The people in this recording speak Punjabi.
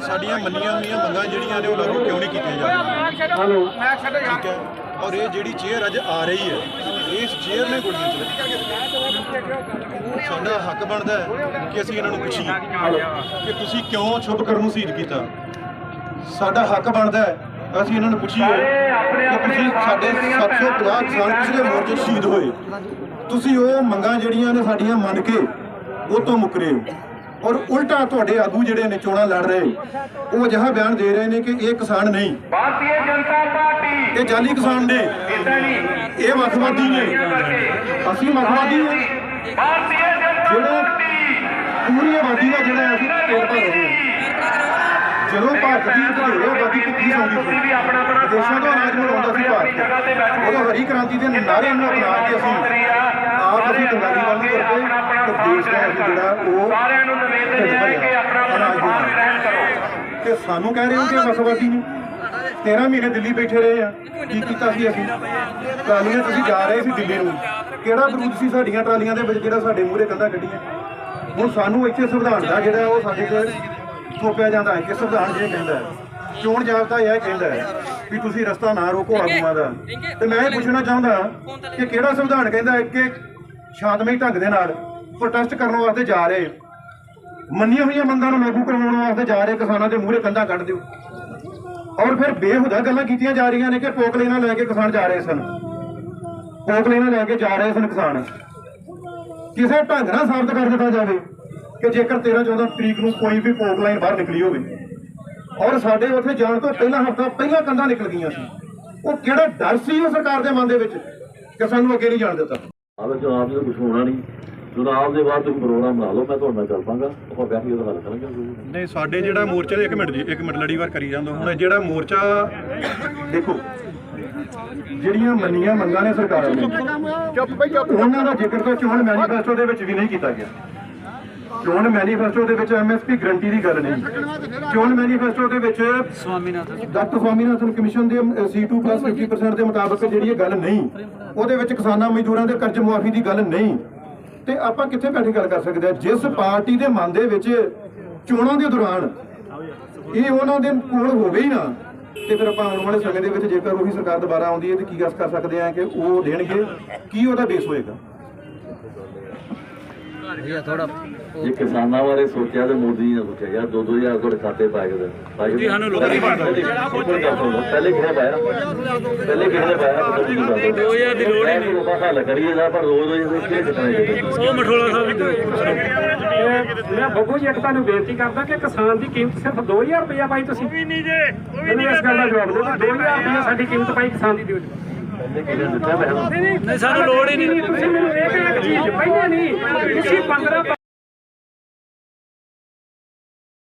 ਸਾਡੀਆਂ ਮੰਨੀਆਂ ਹੋਈਆਂ ਮੰਗਾਂ ਜਿਹੜੀਆਂ ਨੇ ਉਹ ਲਾਗੂ ਕਿਉਂ ਨਹੀਂ ਕੀਤੀਆਂ ਜਾ ਰਹੀਆਂ ਹੈਲੋ। ਮੈਂ ਔਰ ਇਹ ਜਿਹੜੀ ਚੇਅਰ ਅੱਜ ਆ ਰਹੀ ਹੈ ਇਸ ਚੇਅਰ ਨੇ ਗੁੱਡੀ ਚ। ਸਾਡਾ ਹੱਕ ਬਣਦਾ ਹੈ ਕਿ ਅਸੀਂ ਇਹਨਾਂ ਨੂੰ ਪੁੱਛੀਏ ਕਿ ਤੁਸੀਂ ਕਿਉਂ ਚੁੱਪ ਕਰਨ ਨੂੰ ਸ਼ਹੀਦ ਕੀਤਾ? ਸਾਡਾ ਹੱਕ ਬਣਦਾ ਹੈ ਅਸੀਂ ਇਹਨਾਂ ਨੂੰ ਪੁੱਛੀਏ ਕਿ ਤੁਸੀਂ ਸਾਡੇ 750 ਕਿਸਾਨ ਪਿਛਲੇ ਮੋਰਚੇ ਸ਼ਹੀਦ ਹੋਏ। ਤੁਸੀਂ ਉਹ ਮੰਗਾਂ ਜਿਹੜੀਆਂ ਨੇ ਸਾਡੀਆਂ ਮੰਨ ਕੇ ਉਹ ਤੋਂ ਮੁਕਰੇ ਹੋ। ਔਰ ਉਲਟਾ ਤੁਹਾਡੇ ਆਗੂ ਜਿਹੜੇ ਨੇ ਚੋਣਾਂ ਲੜ ਰਹੇ ਉਹ ਅਜਿਹਾ ਬਿਆਨ ਦੇ ਰਹੇ ਨੇ ਕਿ ਇਹ ਕਿਸਾਨ ਨਹੀਂ। ਭਾਰਤੀ ਜਨਤਾ ਪਾਰਟੀ। ਇਹ ਜਾਲੀ ਕਿਸਾਨ ਨੇ। ਇਹ ਵੱਖਵਾਦੀ ਨੇ। ਅਸੀਂ ਵੱਖਵਾਦੀ ਹਾਂ। ਭਾਰਤੀ ਜਿਹੜੇ ਪੂਰੀ ਆਬਾਦੀ ਦਾ ਜਿਹੜਾ ਅਸੀਂ ਪੇਟ ਭਰ ਰਹੇ ਹਾਂ। ਜਦੋਂ ਭਾਰਤ ਦੀ ਵਧੇਰੇ ਆਬਾਦੀ ਭੁੱਖੀ ਸੌਂਦੀ ਸੀ ਵੀ ਆਪਣਾ ਆਪਣਾ ਵਿਦੇਸ਼ਾਂ ਤੋਂ ਅਨਾਜ ਮੰਗਵਾਉਂਦਾ ਸੀ ਭਾਰਤ ਉਦੋਂ ਹਰੀ ਕ੍ਰਾਂਤੀ ਦੇ ਨਾਅਰਿਆਂ ਨੂੰ ਅਪਣਾ ਕੇ ਅਸੀਂ ਆਪ ਅਸੀਂ ਕੰਗਾਲੀ ਵੱਲ ਨੂੰ ਤੁਰ ਤੇ ਦੇਸ਼ ਦਾ ਜਿਹੜਾ ਉਹ ਸਾਰਿਆਂ ਨੂੰ ਨਿਵੇਦਨ ਹੈ ਕਿ ਆਪਣਾ ਆਪਣਾ ਅਨਾਜ ਸਥਾਨ ਦੇਣਾ। ਗ੍ਰਹਿਣ ਕਰੋ। ਤੇ ਸਾਨੂੰ ਕਹਿ ਰਹੇ ਹੋ ਕਿ ਵਸਵਾਦੀ ਨਹੀਂ 13 ਮਹੀਨੇ ਦਿੱਲੀ ਬੈਠੇ ਰਹੇ ਆ। ਕੀ ਕੀਤਾ ਸੀ ਅਸੀਂ? ਟਰਾਲੀਆਂ ਤੁਸੀਂ ਜਾ ਰਹੇ ਸੀ ਦਿੱਲੀ ਨੂੰ। ਕਿਹੜਾ ਬਰੂਦ ਸੀ ਸਾਡੀਆਂ ਟਰਾਲੀਆਂ ਦੇ ਵਿੱਚ ਜਿਹੜਾ ਸਾਡੇ ਮੂਹਰੇ ਕੰਧਾ ਕੱਢੀਆਂ? ਹੁਣ ਸਾਨੂੰ ਇੱਥੇ ਸੰਵਿਧਾਨ ਦਾ ਜਿਹੜਾ ਉਹ ਸਾਡੇ ਤੇ ਥੋਪਿਆ ਜਾਂਦਾ ਹੈ। ਕਿ ਸੰਵਿਧਾਨ ਜੇ ਕਹਿੰਦਾ ਹੈ। ਚੋਣ ਜਾਬਤਾ ਇਹ ਕਹਿੰਦਾ ਹੈ ਵੀ ਤੁਸੀਂ ਰਸਤਾ ਨਾ ਰੋਕੋ ਆਗੂਆਂ ਦਾ। ਤੇ ਮੈਂ ਇਹ ਪੁੱਛਣਾ ਚਾਹੁੰਦਾ ਕਿ ਕਿਹੜਾ ਸੰਵਿਧਾਨ ਕਹਿੰਦਾ ਹੈ ਕਿ ਸ਼ਾਂਤਮਈ ਢੰਗ ਦੇ ਨਾਲ ਪ੍ਰੋਟੈਸਟ ਕਰਨ ਵਾਸਤੇ ਜਾ ਰਹੇ? ਮੰਨੀਆਂ ਹੋਈਆਂ ਮੰਗਾਂ ਨੂੰ ਲਾਗੂ ਕਰਵਾਉਣ ਵਾਸਤੇ ਜਾ ਰਹੇ ਕਿਸਾਨਾਂ ਦੇ ਮੂਹਰੇ ਕੰਧਾਂ ਕੱਢ ਦਿਓ। ਔਰ ਫਿਰ ਬੇਹੁਦਾ ਗੱਲਾਂ ਕੀਤੀਆਂ ਜਾ ਰਹੀਆਂ ਨੇ ਕਿ ਪੋਕਲੇਨਾ ਲੈ ਕੇ ਕਿਸਾਨ ਜਾ ਰਹੇ ਸਨ। ਪੋਕਲੇਨਾ ਲੈ ਕੇ ਜਾ ਰਹੇ ਸਨ ਕਿਸਾਨ। ਕਿਸੇ ਢੰਗ ਨਾਲ ਸਾਬਤ ਕਰ ਦਿੱਤਾ ਜਾਵੇ ਕਿ ਜੇਕਰ 13 14 ਤਰੀਕ ਨੂੰ ਕੋਈ ਵੀ ਪੋਕ ਲਾਈਨ ਬਾਹਰ ਨਿਕਲੀ ਹੋਵੇ, ਔਰ ਸਾਡੇ ਉੱਥੇ ਜਾਣ ਤੋਂ ਪਹਿਲਾਂ ਹਫਤਾ ਪਹਿਲਾਂ ਕੰਧਾਂ ਨਿਕਲ ਗਈਆਂ ਸੀ, ਉਹ ਕਿਹੜਾ ਡਰ ਸੀ ਉਹ ਸਰਕਾਰ ਦੇ ਮਨ ਦੇ ਵਿੱਚ ਕਿ ਸਾਨੂੰ ਅੱਗੇ ਨਹੀਂ ਜਾਣ ਦਿੱਤਾ। ਆਵੇ ਜਨਾਬ ਜੀ ਕੁਝ ਹੋਣਾ ਨਹੀਂ। ਜਨਾਬ ਦੇ ਬਾਅਦ ਤੁਸੀਂ ਪ੍ਰੋਗਰਾਮ ਬਣਾ ਲਓ ਮੈਂ ਤੁਹਾਡੇ ਨਾਲ ਚੱਲ ਪਾਂਗਾ। ਆਪਾਂ ਬੈਠ ਕੇ ਉਹਦਾ ਹੱਲ ਕਰਾਂਗੇ ਨਹੀਂ ਸਾਡੇ ਜਿਹੜਾ ਮੋਰਚਾ ਦੇ ਇੱਕ ਮਿੰਟ ਜੀ ਇੱਕ ਮਿੰਟ ਲੜੀਵਾਰ ਕਰੀ ਜਾਂਦਾ ਹੁਣ ਜਿਹੜਾ ਮੋਰਚਾ ਦੇਖੋ ਜਿਹੜੀਆਂ ਮੰਨੀਆਂ ਮੰਗਾਂ ਨੇ ਸਰਕਾਰ ਨੇ ਚੁੱਪ ਬਈ ਚੁੱਪ ਉਹਨਾਂ ਦਾ ਜ਼ਿਕਰ ਤਾਂ ਚੋਣ ਮੈਨੀਫੈਸਟੋ ਦੇ ਵਿੱਚ ਵੀ ਨਹੀਂ ਕੀਤਾ ਗਿਆ। ਚੋਣ ਮੈਨੀਫੈਸਟੋ ਦੇ ਵਿੱਚ ਐਮਐਸਪੀ ਗਰੰਟੀ ਦੀ ਗੱਲ ਨਹੀਂ। ਚੋਣ ਮੈਨੀਫੈਸਟੋ ਦੇ ਵਿੱਚ ਸਵਾਮੀਨਾਥਨ ਡਾਕਟਰ ਸਵਾਮੀਨਾਥਨ ਕਮਿਸ਼ਨ ਦੇ C2 50% ਦੇ ਮੁਤਾਬਕ ਜਿਹੜੀ ਇਹ ਗੱਲ ਨਹੀਂ ਉਹਦੇ ਵਿੱਚ ਕਿਸਾਨਾਂ ਮਜ਼ਦੂਰਾਂ ਦੇ ਕਰਜ਼ ਮੁਆਫੀ ਦੀ ਗੱਲ ਨਹੀਂ। ਤੇ ਆਪਾਂ ਕਿੱਥੇ ਬੈਠ ਕੇ ਗੱਲ ਕਰ ਸਕਦੇ ਆ ਜਿਸ ਪਾਰਟੀ ਦੇ ਮਨ ਦੇ ਵਿੱਚ ਚੋਣਾਂ ਦੇ ਦੌਰਾਨ ਇਹ ਉਹਨਾਂ ਦੇ ਕੋਲ ਹੋਵੇ ਹੀ ਨਾ, ਤੇ ਫਿਰ ਆਪਾਂ ਆਉਣ ਵਾਲੇ ਸਮੇਂ ਦੇ ਵਿੱਚ ਜੇਕਰ ਉਹੀ ਸਰਕਾਰ ਦੁਬਾਰਾ ਆਉਂਦੀ ਹੈ ਤੇ ਕੀ ਗੱਲ ਕਰ ਸਕਦੇ ਆ ਕਿ ਉਹ ਦੇਣਗੇ? ਕੀ ਉਹਦਾ ਬੇਸ ਹੋਏਗਾ? ਜੇ ਕਿਸਾਨਾਂ ਬਾਰੇ ਸੋਚਿਆ ਤੇ ਮੋਦੀ ਨੇ ਸੋਚਿਆ ਯਾਰ 2-2000 ਤੁਹਾਡੇ ਖਾਤੇ ਪਾਏ ਗਏ ਪਾਏ ਗਏ ਸਾਨੂੰ ਲੋਕਾਂ ਦੀ ਪਹਿਲੇ ਕਿਹਨੇ ਪਾਇਆ ਪਹਿਲੇ ਕਿਹਨੇ ਪਾਇਆ 2000 ਦੀ ਲੋੜ ਹੀ ਨਹੀਂ ਹੱਲ ਕਰੀਏ ਨਾ ਪਰ ਰੋਜ਼ ਰੋਜ਼ ਇਹ ਕਿਹਨੇ ਜਿੱਤਣਾ ਉਹ ਮਠੋਲਾ ਮੈਂ ਬੱਬੂ ਜੀ ਇੱਕ ਤੁਹਾਨੂੰ ਬੇਨਤੀ ਕਰਦਾ ਕਿ ਕਿਸਾਨ ਦੀ ਕੀਮਤ ਸਿਰਫ 2000 ਰੁਪਇਆ ਪਾਈ ਤੁਸੀਂ ਵੀ ਨਹੀਂ ਜੇ ਮੈਨੂੰ ਇਸ ਗੱਲ ਦਾ ਜਵਾਬ ਦਿਓ ਕਿ 2000 ਰੁਪਇਆ ਸਾਡੀ ਕੀਮਤ ਪਾਈ ਕਿਸਾਨ ਦੀ ਦਿਓ ਨਹੀਂ ਸਾਨੂੰ ਲੋੜ ਹੀ ਨਹੀਂ। ਤੁਸੀਂ ਮੈਨੂੰ ਇਹ ਇੱਕ ਚੀਜ਼ ਪਹਿਲੇ ਨਹੀਂ। ਤੁਸੀਂ 15